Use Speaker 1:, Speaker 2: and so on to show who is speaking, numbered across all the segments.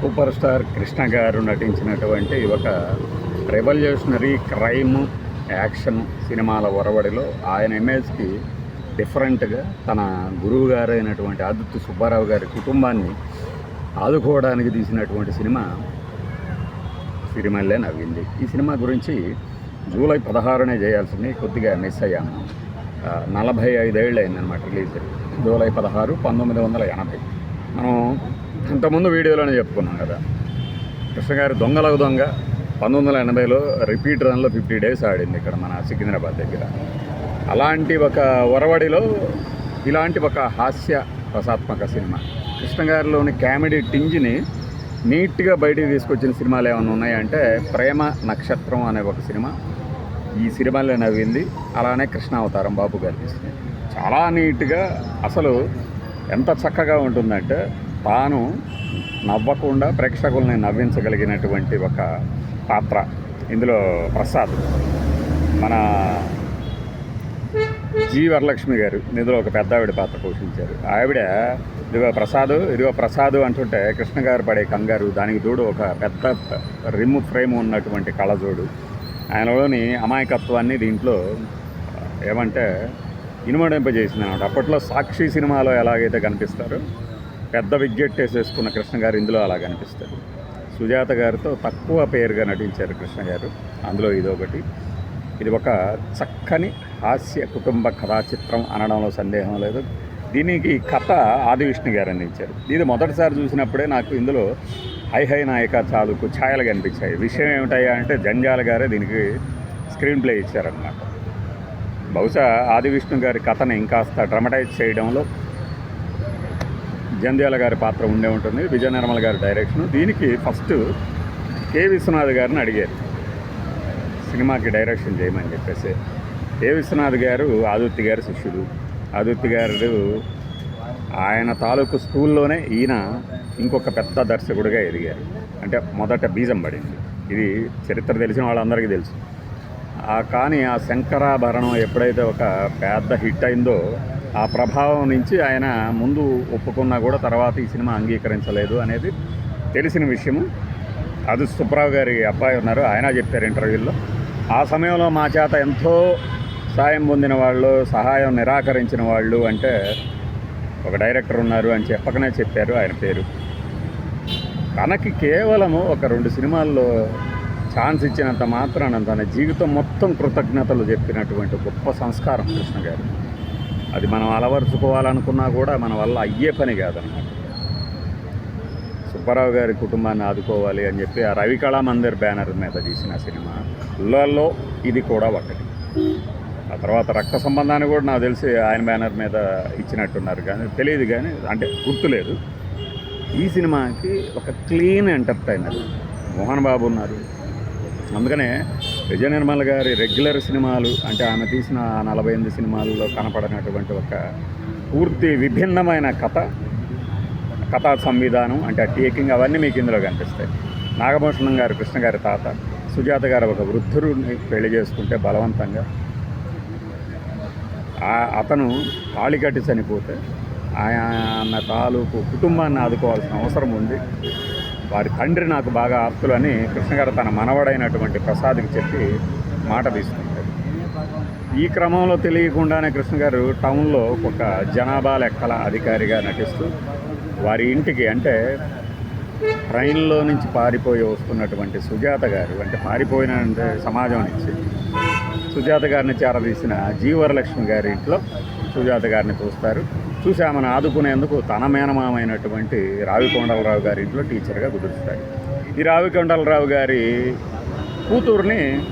Speaker 1: Super star Krishna గారు నటించినటువంటి ఒక రెవల్యూషనరీ క్రైమ్ యాక్షన్ సినిమాల ఒరవడిలో ఆయన ఇమేజ్కి డిఫరెంట్గా తన గురువు గారు అయినటువంటి ఆదిత్య సుబ్బారావు గారి కుటుంబాన్ని ఆదుకోవడానికి తీసినటువంటి సినిమా సిరిమల్లే నవ్వింది. ఈ సినిమా గురించి జూలై పదహారునే చేయాల్సింది. కొద్దిగా మిస్ అయ్యాము నలభై ఐదేళ్ళు అయిందనమాట రిలీజ్. జూలై పదహారు పంతొమ్మిది వందల ఎనభై. మనం ఇంతకుముందు వీడియోలోనే చెప్పుకున్నాం కదా. కృష్ణగారి దొంగలకు దొంగ పంతొమ్మిది వందల ఎనభైలో రిపీట్ రన్లో ఫిఫ్టీ డేస్ ఆడింది ఇక్కడ మన సికింద్రాబాద్ దగ్గర. అలాంటి ఒక ఒరవడిలో ఇలాంటి ఒక హాస్య రసాత్మక సినిమా. కృష్ణ గారిలోని కామెడీ టింజ్ని నీట్గా బయటికి తీసుకొచ్చిన సినిమాలు ఏమైనా ఉన్నాయంటే ప్రేమ నక్షత్రం అనే ఒక సినిమా. ఈ సినిమాలో నవ్వింది. అలానే కృష్ణ అవతారం బాబు గారి చాలా నీట్గా అసలు ఎంత చక్కగా ఉంటుందంటే తాను నవ్వకుండా ప్రేక్షకుల్ని నవ్వించగలిగినటువంటి ఒక పాత్ర. ఇందులో ప్రసాద్ మన జీ వరలక్ష్మి గారు ఇందులో ఒక పెద్ద ఆవిడ పాత్ర పోషించారు. ఆవిడ ఇదిగో ప్రసాద్ ఇదిగో ప్రసాద్ అంటుంటే కృష్ణ గారు పడే కంగారు దానికి తోడు ఒక పెద్ద రిమ్ ఫ్రేమ్ ఉన్నటువంటి కళజోడు ఆయనలోని అమాయకత్వాన్ని దీంట్లో ఏమంటే ఇనుమడింపజేసింది అనమాట అప్పట్లో సాక్షి సినిమాలో ఎలాగైతే కనిపిస్తారో పెద్ద విగ్గెట్టేసేసుకున్న కృష్ణ గారు ఇందులో అలా కనిపిస్తారు సుజాత గారితో తక్కువ పేరుగా నటించారు కృష్ణ గారు అందులో ఇదొకటి. ఇది ఒక చక్కని హాస్య కుటుంబ కథా చిత్రం అనడంలో సందేహం లేదు. దీనికి కథ ఆది విష్ణు గారు అందించారు. ఇది మొదటిసారి చూసినప్పుడే నాకు ఇందులో హై హై నాయక చాలుకు ఛాయలు కనిపించాయి. విషయం ఏమిటయ్యా అంటే జంజాల గారే దీనికి స్క్రీన్ ప్లే ఇచ్చారనమాట బహుశా ఆదివిష్ణు గారి కథను ఇంకాస్త డ్రమటైజ్ చేయడంలో జంధ్యాల గారి పాత్ర ఉండే ఉంటుంది విజయ నిర్మల గారి డైరెక్షన్ దీనికి ఫస్ట్ కె. విశ్వనాథ్ గారిని అడిగారు. సినిమాకి డైరెక్షన్ చేయమని చెప్పేసి. కె. విశ్వనాథ్ గారు ఆదుర్తి గారి శిష్యుడు. ఆదుర్తి గారు ఆయన తాలూకు స్కూల్లోనే ఈయన ఇంకొక పెద్ద దర్శకుడిగా ఎదిగారు. అంటే మొదట బీజం పడింది. ఇది చరిత్ర తెలిసిన వాళ్ళందరికీ తెలుసు. కానీ ఆ శంకరాభరణం ఎప్పుడైతే ఒక పెద్ద హిట్ అయిందో ఆ ప్రభావం నుంచి ఆయన ముందు ఒప్పుకున్నా కూడా తర్వాత ఈ సినిమా అంగీకరించలేదు అనేది తెలిసిన విషయము. అది సుబ్రావు గారి అబ్బాయి ఉన్నారు ఆయన చెప్పారు ఇంటర్వ్యూలో. ఆ సమయంలో మా చేత ఎంతో సాయం పొందిన వాళ్ళు సహాయం నిరాకరించిన వాళ్ళు అంటే ఒక డైరెక్టర్ ఉన్నారు అని చెప్పకనే చెప్పారు ఆయన పేరు. తనకి కేవలము ఒక రెండు సినిమాల్లో ఛాన్స్ ఇచ్చినంత మాత్రాన తన జీవితం మొత్తం కృతజ్ఞతలు చెప్పినటువంటి గొప్ప సంస్కారం కృష్ణ గారు. అది మనం అలవరుచుకోవాలనుకున్నా కూడా మన వల్ల అయ్యే పని కాదనమాట సుబ్బారావు గారి కుటుంబాన్ని ఆదుకోవాలి అని చెప్పి ఆ రవికళా మందిర్ బ్యానర్ మీద తీసిన సినిమాలలో ఇది కూడా ఒకటి. ఆ తర్వాత రక్త సంబంధాన్ని కూడా నాకు తెలిసి ఆయన బ్యానర్ మీద ఇచ్చినట్టున్నారు కానీ తెలియదు కానీ అంటే గుర్తులేదు. ఈ సినిమాకి ఒక క్లీన్ ఎంటర్టైనర్ మోహన్ బాబు ఉన్నారు. అందుకనే విజయ నిర్మల్ గారి రెగ్యులర్ సినిమాలు అంటే ఆమె తీసిన నలభై ఎనిమిది సినిమాల్లో కనపడినటువంటి ఒక పూర్తి విభిన్నమైన కథ కథా సంవిధానం అంటే ఆ టేకింగ్ అవన్నీ మీకు ఇందులో కనిపిస్తాయి. నాగభూషణం గారు కృష్ణ గారి తాత సుజాత గారు ఒక వృద్ధుడిని పెళ్ళి చేసుకుంటే బలవంతంగా. అతను తాళి కట్టి చనిపోతే ఆయన తాలూకు కుటుంబాన్ని ఆదుకోవాల్సిన అవసరం ఉంది. వారి తండ్రి నాకు బాగా ఆప్తులు అని కృష్ణగారు తన మనవడైనటువంటి ప్రసాద్కి చెప్పి మాట తీసుకుంటారు. ఈ క్రమంలో తెలియకుండానే కృష్ణగారు టౌన్లో ఒక జనాభా లెక్కల అధికారిగా నటిస్తూ వారి ఇంటికి అంటే ట్రైన్లో నుంచి పారిపోయి వస్తున్నటువంటి సుజాత గారు అంటే పారిపోయిన అంటే సమాజం నుంచి సుజాత గారిని చేరదీసిన జీవరలక్ష్మి గారి ఇంట్లో సుజాత గారిని చూస్తారు. చూసి ఆదుకునేందుకు తన మేనమామైనటువంటి రావికొండలరావు గారి ఇంట్లో టీచర్గా కుదురుస్తాడు ఈ రావికొండలరావు గారి కూతుర్ని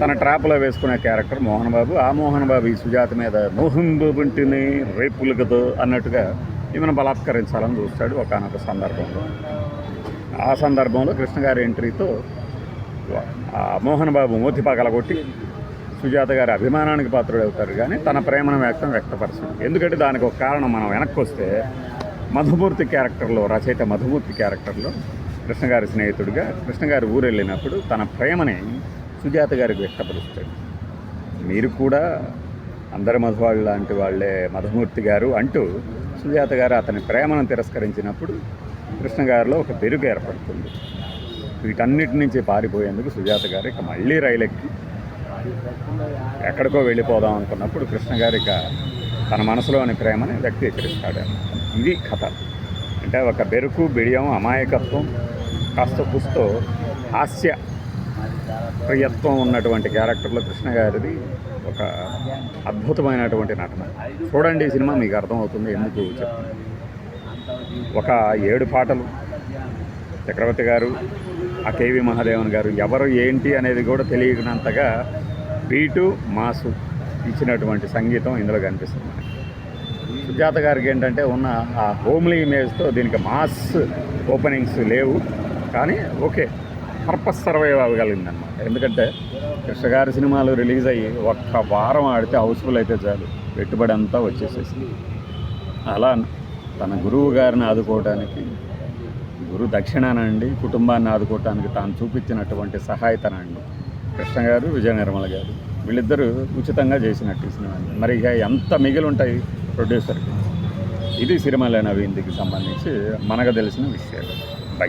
Speaker 1: తన ట్రాప్లో వేసుకునే క్యారెక్టర్ మోహన్ బాబు. ఆ మోహన్ బాబు ఈ సుజాత మీద మోహన్ బాబుంటిని కదా అన్నట్టుగా ఈమెను బలాత్కరించాలని చూస్తాడు ఒకనొక సందర్భంలో. ఆ సందర్భంలో కృష్ణ గారి ఎంట్రీతో మోహన్ బాబు మూతి పగలగొట్టి సుజాత గారి అభిమానానికి పాత్రుడు అవుతారు కానీ తన ప్రేమను వ్యక్తం వ్యక్తపరచడు. ఎందుకంటే దానికి ఒక కారణం మనం వెనక్కి వస్తే మధుమూర్తి క్యారెక్టర్లో రచయిత మధుమూర్తి క్యారెక్టర్లో కృష్ణ గారి స్నేహితుడిగా కృష్ణ గారి ఊరు వెళ్ళినప్పుడు తన ప్రేమని సుజాత గారికి వ్యక్తపరుస్తాడు. మీరు కూడా అందరి మధువాళ్ళు లాంటి వాళ్ళే మధుమూర్తి గారు అంటూ సుజాత గారు అతని ప్రేమను తిరస్కరించినప్పుడు కృష్ణ గారిలో ఒక బెరుగు ఏర్పడుతుంది. వీటన్నిటి నుంచి పారిపోయేందుకు సుజాత గారు ఇక మళ్ళీ రైలు ఎక్కి ఎక్కడికో వెళ్ళిపోదాం అనుకున్నప్పుడు కృష్ణ ఇక తన మనసులోని ప్రేమని వ్యక్తీకరిస్తాడు. ఇది కథ. అంటే ఒక బెరుకు బిడియం అమాయకత్వం కాస్త పుస్తో హాస్య ప్రియత్వం ఉన్నటువంటి క్యారెక్టర్లో కృష్ణ గారిది ఒక అద్భుతమైనటువంటి నటన. చూడండి ఈ సినిమా మీకు అర్థమవుతుంది ఎందుకు చెప్తాను ఒక ఏడు పాటలు. చక్రవర్తి గారు ఆ కేవి మహాదేవన్ గారు ఎవరు ఏంటి అనేది కూడా తెలియనంతగా బీటు మాసు ఇచ్చినటువంటి సంగీతం ఇందులో కనిపిస్తుంది సుజాత గారికి ఏంటంటే ఉన్న ఆ హోమ్లీ ఇమేజ్తో దీనికి మాస్ ఓపెనింగ్స్ లేవు. కానీ ఓకే పర్పస్ సర్వైవ్ అవ్వగలిగిందనమాట ఎందుకంటే కృష్ణ గారి సినిమాలు రిలీజ్ అయ్యి ఒక్క వారం ఆడితే హౌస్ఫుల్ అయితే చాలు. పెట్టుబడి అంతా వచ్చేసేసింది. అలా తన గురువు గారిని ఆదుకోవడానికి గురు దక్షిణానండి కుటుంబాన్ని ఆదుకోవటానికి తాను చూపించినటువంటి సహాయతనండి. కృష్ణ గారు విజయ నిర్మల గారు వీళ్ళిద్దరూ ఉచితంగా చేసినట్టు ఈ సినిమాని మరి ఇక ఎంత మిగిలి ఉంటాయి ప్రొడ్యూసర్కి? ఇది సిరిమల నవీందికి సంబంధించి మనకు తెలిసిన విషయాలు. బై